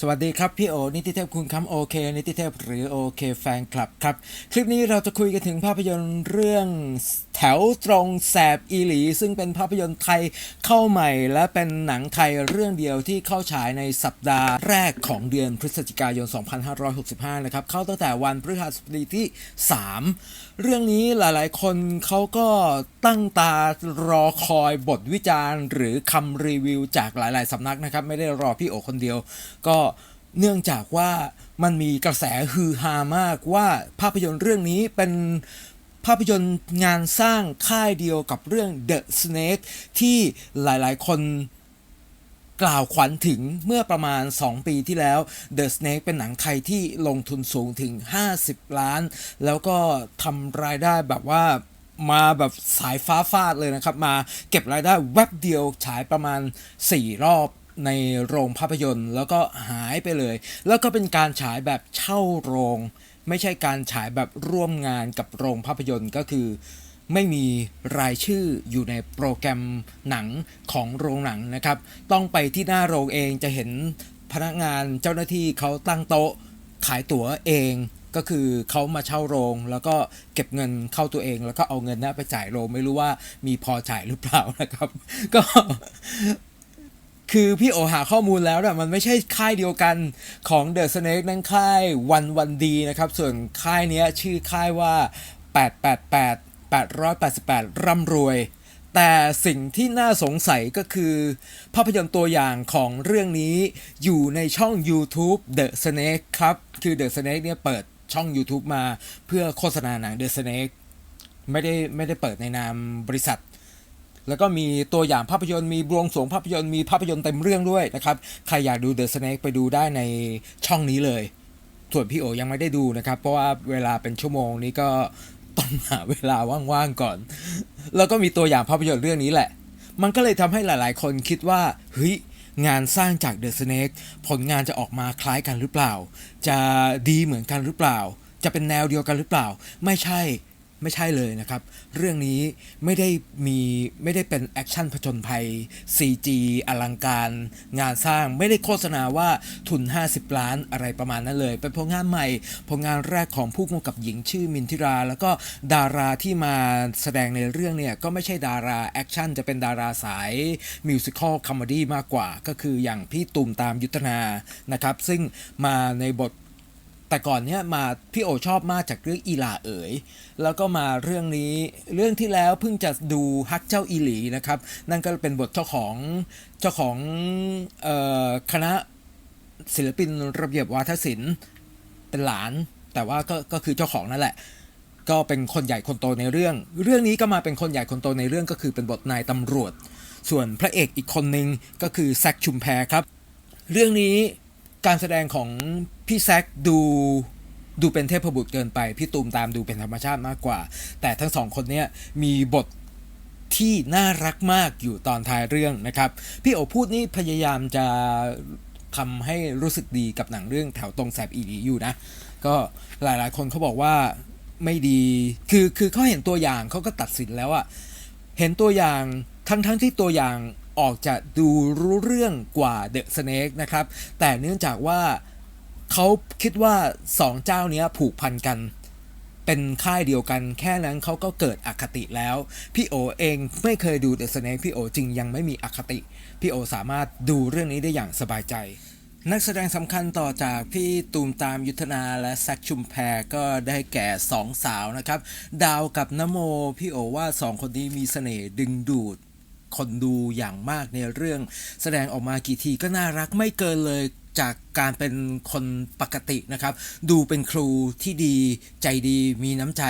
สวัสดีครับ พี่โอ นิติเทพคุณคำโอเค นิติเทพหรือโอเคแฟนคลับครับ คลิปนี้เราจะคุยกันถึงภาพยนตร์เรื่องแถวตรงแสบอีหลี ซึ่งเป็นภาพยนตร์ไทยเข้าใหม่ และเป็นหนังไทยเรื่องเดียวที่เข้าฉายในสัปดาห์แรกของเดือนพฤศจิกายน 2565 นะครับ เข้าตั้งแต่วันพฤหัสบดีที่ 3 เรื่องนี้หลายๆ คนเขาก็ตั้งตารอคอยบทวิจารณ์ หรือคำรีวิวจากหลาย ๆ สำนักนะครับ ไม่ได้รอพี่โอคนเดียว ก็เนื่องจากว่ามันมีกระแสฮือฮามากว่าภาพยนตร์เรื่องนี้เป็นภาพยนตร์งานสร้างค่ายเดียวกับเรื่อง The Snake ที่หลายๆ คน กล่าวขวัญถึงเมื่อประมาณ 2 ปีที่แล้ว The Snake เป็นหนังไทยที่ลงทุนสูงถึง 50 ล้าน แล้วก็ทำรายได้แบบว่ามาแบบสายฟ้าฟาดเลยนะครับ มาเก็บรายได้แวบเดียวฉายประมาณ 4 รอบในโรงภาพยนตร์ แล้วก็หายไปเลย แล้วก็เป็นการฉายแบบเช่าโรง ไม่ใช่การฉายแบบร่วมงานกับโรงภาพยนตร์ก็คือ ไม่มีรายชื่ออยู่ในโปรแกรมหนังของโรงหนังนะครับ ต้องไปที่หน้าโรงเองจะเห็นพนักงานเจ้าหน้าที่เขาตั้งโต๊ะขายตั๋วเองก็คือเขามาเช่าโรง แล้วก็เก็บเงินเข้าตัวเอง แล้วก็เอาเงินนั้นไปจ่ายโรงไม่รู้ว่ามีพอจ่ายหรือเปล่านะครับ ก็ คือพี่โอหาข้อมูลแล้วนะมันไม่ใช่ค่ายเดียวกันของ The Snake นั่นค่ายวันวันดีนะครับ ส่วนค่ายนี้ชื่อค่ายว่า 888 888 ร่ำรวย แต่สิ่งที่น่าสงสัยก็คือ ภาพยนตร์ตัวอย่างของเรื่องนี้อยู่ในช่อง YouTube The Snake ครับ คือ The Snake เนี่ยเปิดช่อง YouTube มาเพื่อโฆษณาหนัง The Snake ไม่ได้ไม่ได้เปิดในนามบริษัท แล้วก็มีตัวอย่างภาพยนตร์มีบวงสวงภาพยนตร์มีภาพยนตร์เต็มเรื่องด้วยนะครับ ใครอยากดู The Snake ไปดูได้ในช่องนี้เลย ส่วนพี่โอยังไม่ได้ดูนะครับ เพราะว่าเวลาเป็นชั่วโมงนี้ก็ ต้องหาเวลาว่างๆก่อน แล้วก็มีตัวอย่างภาพยนตร์เรื่องนี้แหละ มันก็เลยทำให้หลายๆ คนคิดว่าเฮ้ยงานสร้างจากเดอะสเนกผลงานจะออกมาคล้ายกันหรือเปล่า จะดีเหมือนกันหรือเปล่า จะเป็นแนวเดียวกันหรือเปล่า ไม่ใช่ ไม่ใช่เลยนะครับ เรื่องนี้ไม่ได้มีไม่ได้เป็นแอคชั่นผจญภัย CG อลังการ งานสร้างไม่ได้โฆษณาว่าทุน 50 ล้านอะไรประมาณนั้นเลย เป็นผลงานใหม่ผลงานแรกของผู้กำกับหญิงชื่อมินทิรา แล้วก็ดาราที่มาแสดงในเรื่องเนี่ย ก็ไม่ใช่ดาราแอคชั่นจะเป็นดาราสายมิวสิควลคอมเมดี้มากกว่า ก็คืออย่างพี่ตุ่มตามยุทธนานะครับ ซึ่งมาในบท แต่ก่อนเนี้ยมาพี่โอชอบมากจากเรื่องอีหลาเอ๋ย แล้วก็มาเรื่องนี้เรื่องที่แล้วเพิ่งจะดูฮักเจ้าอีหลีนะครับ นั่นก็เป็นบทเจ้าของเจ้าของออคณะศิลปินระเบียบวาทศิลป์เป็นหลาน แต่ว่าก็ก็คือเจ้าของนั่นแหละ ก็เป็นคนใหญ่คนโตในเรื่อง เรื่องนี้ก็มาเป็นคนใหญ่คนโตในเรื่องก็คือเป็นบทนายตำรวจ ส่วนพระเอกอีกคนนึงก็คือแซคชุมแพรครับ เรื่องนี้ การแสดงของพี่แซคดูดูเป็นเทพบุตรเกินไป พี่ตูมตามดูเป็นธรรมชาติมากกว่า แต่ทั้งสองคนเนี้ยมีบทที่น่ารักมากอยู่ตอนท้ายเรื่องนะครับ พี่โอพูดนี่พยายามจะทำให้รู้สึกดีกับหนังเรื่องแถวตรงแสบอีดีอยู่นะ ก็หลายๆ คนเขาบอกว่าไม่ดี คือคือเขาเห็นตัวอย่างเขาก็ตัดสินแล้วอะเห็นตัวอย่างทั้งทั้งที่ตัวอย่าง ออกจะดูรู้เรื่องกว่า The Snake นะครับ แต่เนื่องจากว่าเขาคิดว่าสองเจ้าเนี้ยผูกพันกัน เป็นค่ายเดียวกัน แค่นั้นเขาก็เกิดอคติแล้ว พี่โอเองไม่เคยดู The Snake พี่โอจึงยังไม่มีอคติ พี่โอสามารถดูเรื่องนี้ได้อย่างสบายใจนักแสดงสำคัญต่อจากพี่ตูมตามยุทธนาและแซคชุมแพรก็ได้แก่สองสาวนะครับ ดาวกับนโม พี่โอว่าสองคนนี้มีเสน่ห์ดึงดูด คนดูอย่างมากในเรื่อง แสดงออกมากี่ทีก็น่ารักไม่เกินเลย จากการเป็นคนปกตินะครับ ดูเป็นครูที่ดีใจดีมีน้ำใจ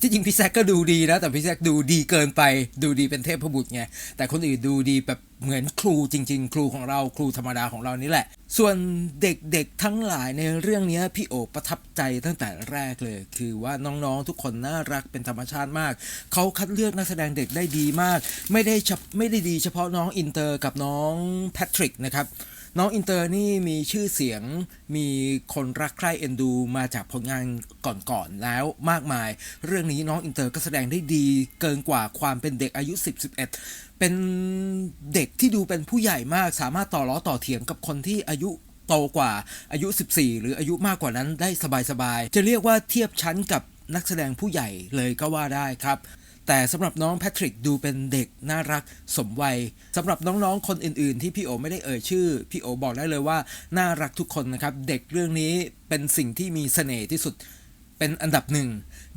ที่จริงพี่แซกก็ดูดีนะ แต่พี่แซกดูดีเกินไป ดูดีเป็นเทพบุตรไง แต่คนอื่นดูดีแบบเหมือนครูจริง ๆ ครูของเราครูธรรมดาของเรานี่แหละ ส่วนเด็กๆทั้งหลายในเรื่องนี้พี่โอประทับใจตั้งแต่แรกเลย คือว่าน้องๆทุกคนน่ารักเป็นธรรมชาติมาก เขาคัดเลือกนักแสดงเด็กได้ดีมาก ไม่ได้ไม่ได้ดีเฉพาะน้องอินเตอร์กับน้องแพทริกนะครับ น้องอินเตอร์นี่มีชื่อเสียงมีคนรักใคร่เอ็นดูมาจากผลงานก่อนๆแล้วมากมาย เรื่องนี้น้องอินเตอร์ก็แสดงได้ดีเกินกว่าความเป็นเด็กอายุ 10 11 เป็นเด็กที่ดูเป็นผู้ใหญ่มากสามารถต่อล้อต่อเถียงกับคนที่อายุโตกว่าอายุ 14 หรืออายุมากกว่านั้นได้สบายๆ จะเรียกว่าเทียบชั้นกับนักแสดงผู้ใหญ่เลยก็ว่าได้ครับ แต่สำหรับน้องแพทริกดูเป็นเด็กน่ารักสมวัยสำหรับน้องๆคนอื่นๆ ที่พี่โอไม่ได้เอ่ยชื่อพี่โอบอกได้เลยว่าน่ารักทุกคนนะครับ เด็กเรื่องนี้เป็นสิ่งที่มีเสน่ห์ที่สุดเป็นอันดับหนึ่ง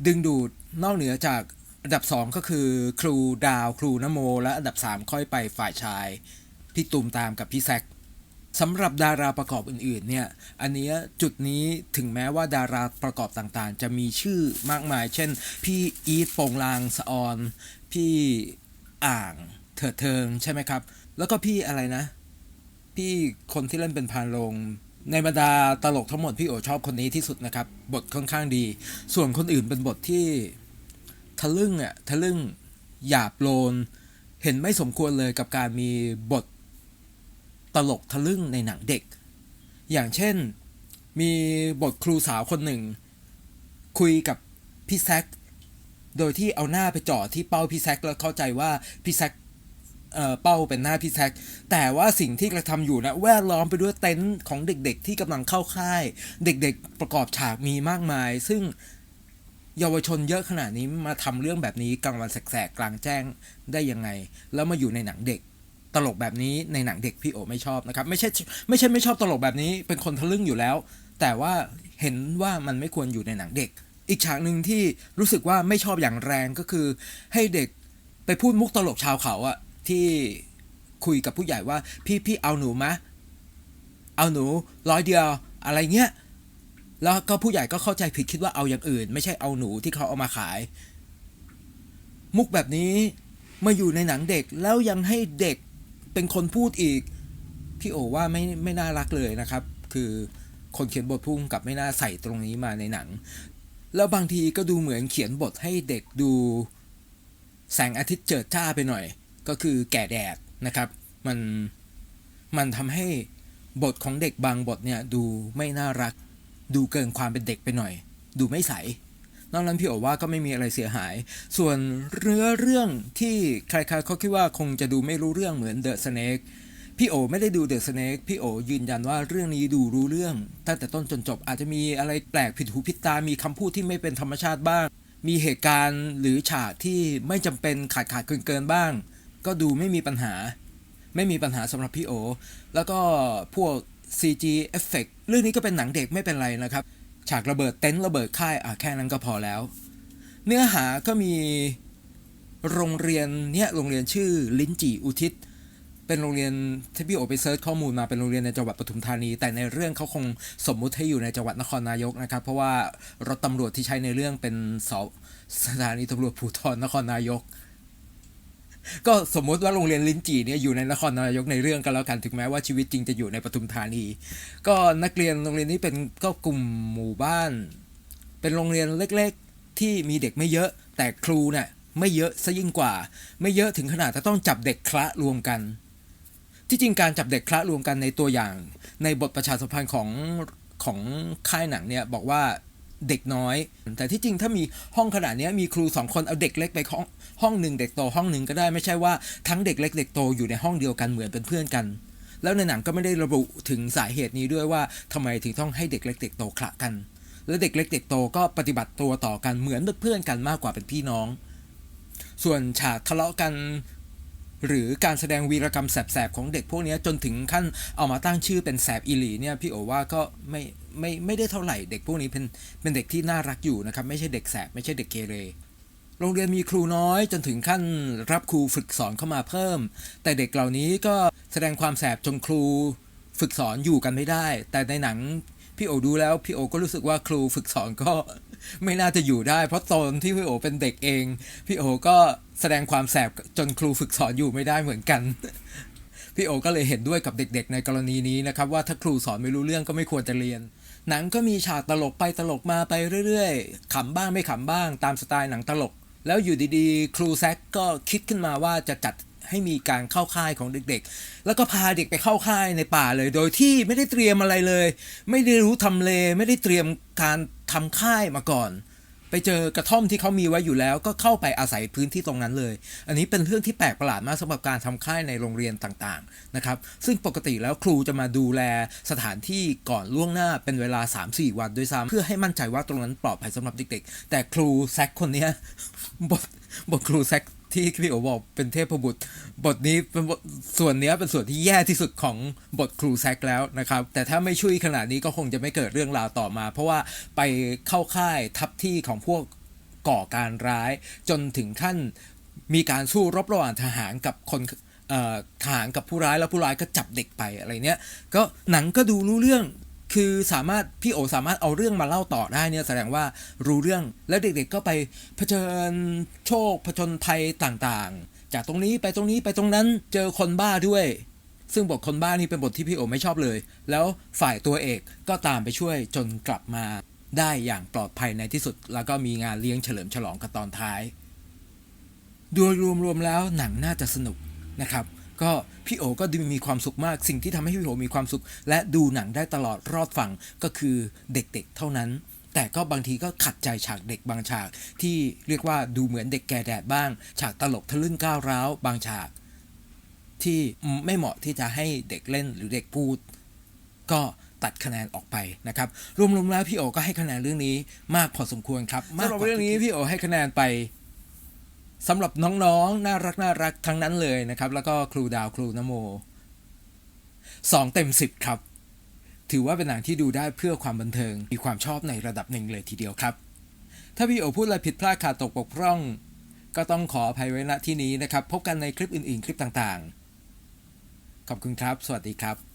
ดึงดูดนอกเหนือจากอันดับ 2 ก็คือครูดาวครูนโม และอันดับ 3 ค่อยไปฝ่ายชาย พี่ตูมตามกับพี่แซค สำหรับดาราประกอบอื่นๆเนี่ยอันนี้จุดนี้ถึงแม้ว่าดาราประกอบต่างๆ จะมีชื่อมากมาย เช่น พี่อีทโปงลางสะออน พี่อ่างเถิดเทิงใช่ไหมครับ แล้วก็พี่อะไรนะ พี่คนที่เล่นเป็นพานโรงในบรรดาตลกทั้งหมดพี่โอชอบคนนี้ที่สุดนะครับ บทค่อนข้างดี ส่วนคนอื่นเป็นบทที่ทะลึ่งอะทะลึ่งหยาบโลน เห็นไม่สมควรเลยกับการมีบท ตลกทะลึ่งในหนังเด็ก อย่างเช่นมีบทครูสาวคนหนึ่ง คุยกับพี่แซคโดยที่เอาหน้าไปจ่อที่เป้าพี่แซคแล้วเข้าใจว่าพี่แซคเอ่อเป้าเป็นหน้าพี่แซคแต่ว่าสิ่งที่กระทำอยู่นะแวดล้อมไปด้วยเต็นท์ของเด็กๆ ที่กำลังเข้าค่าย เด็กๆประกอบฉากมีมากมาย ซึ่งเยาวชนเยอะขนาดนี้มาทำเรื่องแบบนี้กลางวันแสกๆกลางแจ้งได้ยังไง แล้วมาอยู่ในหนังเด็ก ตลกแบบนี้ในหนังเด็กพี่โอไม่ชอบนะครับไม่ใช่ไม่ใช่ไม่ชอบตลกแบบนี้เป็นคนทะลึ่งอยู่แล้ว แต่ว่าเห็นว่ามันไม่ควรอยู่ในหนังเด็ก อีกฉากหนึ่งที่รู้สึกว่าไม่ชอบอย่างแรงก็คือ ให้เด็กไปพูดมุกตลกชาวเขาอะที่คุยกับผู้ใหญ่ว่าพี่พี่เอาหนูมะเอาหนูร้อยเดียวอะไรเงี้ยแล้วก็ผู้ใหญ่ก็เข้าใจผิดคิดว่าเอาอย่างอื่น ไม่ใช่เอาหนูที่เขาเอามาขาย มุกแบบนี้มาอยู่ในหนังเด็กแล้วยังให้เด็ก เป็นคนพูดอีก พี่โอว่าไม่ไม่น่ารักเลยนะครับ คือคนเขียนบทพุ่งกับไม่น่าใส่ตรงนี้มาในหนัง แล้วบางทีก็ดูเหมือนเขียนบทให้เด็กดู แสงอาทิตย์เจิดจ้าไปหน่อย ก็คือแก่แดดนะครับ มันมันทำให้บทของเด็กบางบทเนี่ยดูไม่น่ารัก ดูเกินความเป็นเด็กไปหน่อย ดูไม่ใส นอกนั้นพี่โอว่าก็ไม่มีอะไรเสียหาย ส่วนเรื่องเรื่องที่ใครๆเขาคิดว่าคงจะดูไม่รู้เรื่องเหมือนเดอะสเนกพี่โอไม่ได้ดูเดอะสเนกพี่โอยืนยันว่าเรื่องนี้ดูรู้เรื่องตั้งแต่ต้นจนจบอาจจะมีอะไรแปลกผิดหูผิดตา มีคำพูดที่ไม่เป็นธรรมชาติบ้าง มีเหตุการณ์หรือฉากที่ไม่จำเป็นขาดขาดเกินเกินบ้าง ก็ดูไม่มีปัญหา ไม่มีปัญหาสำหรับพี่โอ แล้วก็พวก CG effect เรื่องนี้ก็เป็นหนังเด็กไม่เป็นไรนะครับ ฉากระเบิดเต็นท์ระเบิดค่ายอะแค่นั้นก็พอแล้ว เนื้อหาก็มีโรงเรียนเนี่ยโรงเรียนชื่อลิ้นจี่อุทิศ เป็นโรงเรียนที่พี่โอไปเซิร์ชข้อมูลมาเป็นโรงเรียนในจังหวัดปทุมธานี แต่ในเรื่องเขาคงสมมุติให้อยู่ในจังหวัดนครนายกนะครับ เพราะว่ารถตำรวจที่ใช้ในเรื่องเป็นสสถานีตำรวจภูธรนครนายก ก็สมมุติว่าโรงเรียนลิ้นจี่เนี่ยอยู่ในนครนายกในเรื่องก็แล้วกันถึงแม้ว่าชีวิตจริงจะอยู่ในปทุมธานี ก็นักเรียนโรงเรียนนี้เป็นก็กลุ่มหมู่บ้าน เป็นโรงเรียนเล็กๆ ที่มีเด็กไม่เยอะ แต่ครูเนี่ยไม่เยอะซะยิ่งกว่า ไม่เยอะถึงขนาดจะต้องจับเด็กคละรวมกัน ที่จริงการจับเด็กคละรวมกันในตัวอย่าง ในบทประชาสัมพันธ์ของของค่ายหนังเนี่ยบอกว่า เด็กน้อย แต่ที่จริงถ้ามีห้องขนาดนี้มีครูสองคนเอาเด็กเล็กไปห้องห้องหนึ่งเด็กโตห้องหนึ่งก็ได้ไม่ใช่ว่าทั้งเด็กเล็กเด็กโตอยู่ในห้องเดียวกันเหมือนเป็นเพื่อนกัน แล้วในหนังก็ไม่ได้ระบุถึงสาเหตุนี้ด้วยว่าทำไมถึงต้องให้เด็กเล็กเด็กโตคละกัน แล้วเด็กเล็กเด็กโตก็ปฏิบัติตัวต่อกันเหมือนเป็นเพื่อนกันมากกว่าเป็นพี่น้อง ส่วนฉากทะเลาะกัน หรือการแสดงวีรกรรมแสบๆของเด็กพวกนี้จนถึงขั้นเอามาตั้งชื่อเป็นแสบอีหลีเนี่ยพี่โอว่าก็ไม่ไม่ไม่ได้เท่าไหร่เด็กพวกนี้เป็นเป็นเด็กที่น่ารักอยู่นะครับไม่ใช่เด็กแสบไม่ใช่เด็กเกเรโรงเรียนมีครูน้อยจนถึงขั้นรับครูฝึกสอนเข้ามาเพิ่ม แต่เด็กเหล่านี้ก็แสดงความแสบจนครูฝึกสอนอยู่กันไม่ได้ แต่ในหนังพี่โอดูแล้วพี่โอก็รู้สึกว่าครูฝึกสอนก็ ไม่น่าจะอยู่ได้ เพราะตอนที่พี่โอเป็นเด็กเอง พี่โอก็แสดงความแสบจนครูฝึกสอนอยู่ไม่ได้เหมือนกัน พี่โอก็เลยเห็นด้วยกับเด็กๆ ในกรณีนี้นะครับ ว่าถ้าครูสอนไม่รู้เรื่องก็ไม่ควรจะเรียน หนังก็มีฉากตลกไปตลกมาไปเรื่อยๆขำบ้างไม่ขำบ้างตามสไตล์หนังตลก แล้วอยู่ดีๆ ครูแซกก็คิดขึ้นมาว่าจะจัด ให้มีการเข้าค่ายของเด็กๆ แล้วก็พาเด็กไปเข้าค่ายในป่าเลย โดยที่ไม่ได้เตรียมอะไรเลย ไม่ได้รู้ทำเล ไม่ได้เตรียมการทำค่ายมาก่อน ไปเจอกระท่อมที่เขามีไว้อยู่แล้ว ก็เข้าไปอาศัยพื้นที่ตรงนั้นเลย อันนี้เป็นเรื่องที่แปลกประหลาดมากสำหรับการทำค่ายในโรงเรียนต่างๆนะครับ ซึ่งปกติแล้วครูจะมาดูแลสถานที่ก่อนล่วงหน้าเป็นเวลา 3-4 วันด้วยซ้ำเพื่อให้มั่นใจว่าตรงนั้นปลอดภัยสำหรับเด็กๆ แต่ครูแซคคนเนี้ยบทบทครูแซค ที่พี่โอบอกเป็นเทพบุตร บทนี้เป็นบทส่วนเนี้ยเป็นส่วนที่แย่ที่สุดของบทครูแซคแล้วนะครับ แต่ถ้าไม่ช่วยขนาดนี้ก็คงจะไม่เกิดเรื่องราวต่อมา เพราะว่าไปเข้าค่ายทับที่ของพวกก่อการร้าย จนถึงขั้นมีการสู้รบระหว่างทหารกับคนทหารกับผู้ร้ายแล้วผู้ร้ายก็จับเด็กไปอะไรเนี้ยก็หนังก็ดูรู้เรื่อง คือสามารถพี่โอสามารถเอาเรื่องมาเล่าต่อได้เนี่ยแสดงว่ารู้เรื่องแล้วเด็กๆก็ไปเผชิญโชคผจญภัยต่างๆ จากตรงนี้ไปตรงนี้ไปตรงนั้นเจอคนบ้าด้วย ซึ่งบทคนบ้านี่เป็นบทที่พี่โอไม่ชอบเลย แล้วฝ่ายตัวเอกก็ตามไปช่วยจนกลับมาได้อย่างปลอดภัยในที่สุด แล้วก็มีงานเลี้ยงเฉลิมฉลองกันตอนท้าย โดยรวมๆแล้วหนังน่าจะสนุกนะครับ ก็ พี่โอก็ดูมีความสุขมาก สิ่งที่ทำให้พี่โอมีความสุข และดูหนังได้ตลอดรอดฝั่งก็คือเด็กๆเท่านั้น แต่ก็บางทีก็ขัดใจฉากเด็กบางฉาก ที่เรียกว่าดูเหมือนเด็กแก่แดดบ้าง ฉากตลกทะลึ่งก้าวร้าวบางฉาก ที่ไม่เหมาะที่จะให้เด็กเล่นหรือเด็กพูด ก็ตัดคะแนนออกไปนะครับ รวมๆแล้วพี่โอก็ให้คะแนนเรื่องนี้มากพอสมควรครับสำหรับเรื่องนี้พี่โอให้คะแนนไป สำหรับน้องๆ น่ารักน่ารักทั้งนั้นเลยนะครับ แล้วก็ครูดาวครูนโมสองเต็มสิบครับ ถือว่าเป็นหนังที่ดูได้เพื่อความบันเทิง มีความชอบในระดับหนึ่งเลยทีเดียวครับ ถ้าพี่โอพูดอะไรผิดพลาดขาดตกบกพร่อง ก็ต้องขออภัยไว้ณที่นี้นะครับ พบกันในคลิปอื่นๆ คลิปต่างๆ ขอบคุณครับ สวัสดีครับ